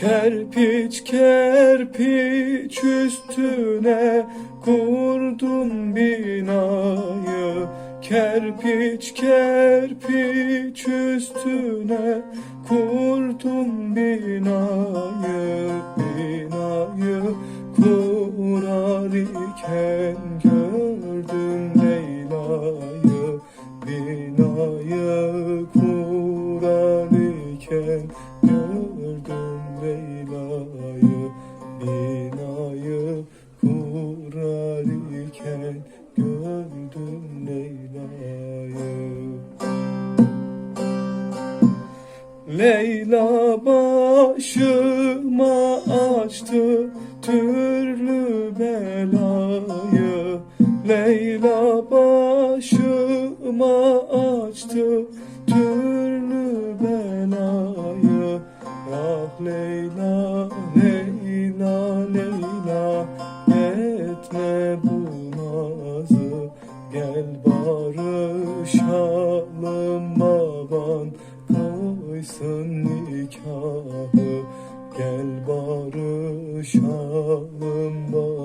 Kerpiç kerpiç üstüne kurdum binayı. Kerpiç kerpiç üstüne kurdum binayı. Binayı kurar iken gördüm Leyla'yı. Binayı Leyla'yı Binayı kurar iken gördüm Leyla'yı. Leyla başıma açtı türlü belayı. Leyla başıma açtı türlü Leyla, Leyla, Leyla Etme bu nazı. Gel barışalım baban Koysun nikahı. Gel barışalım baban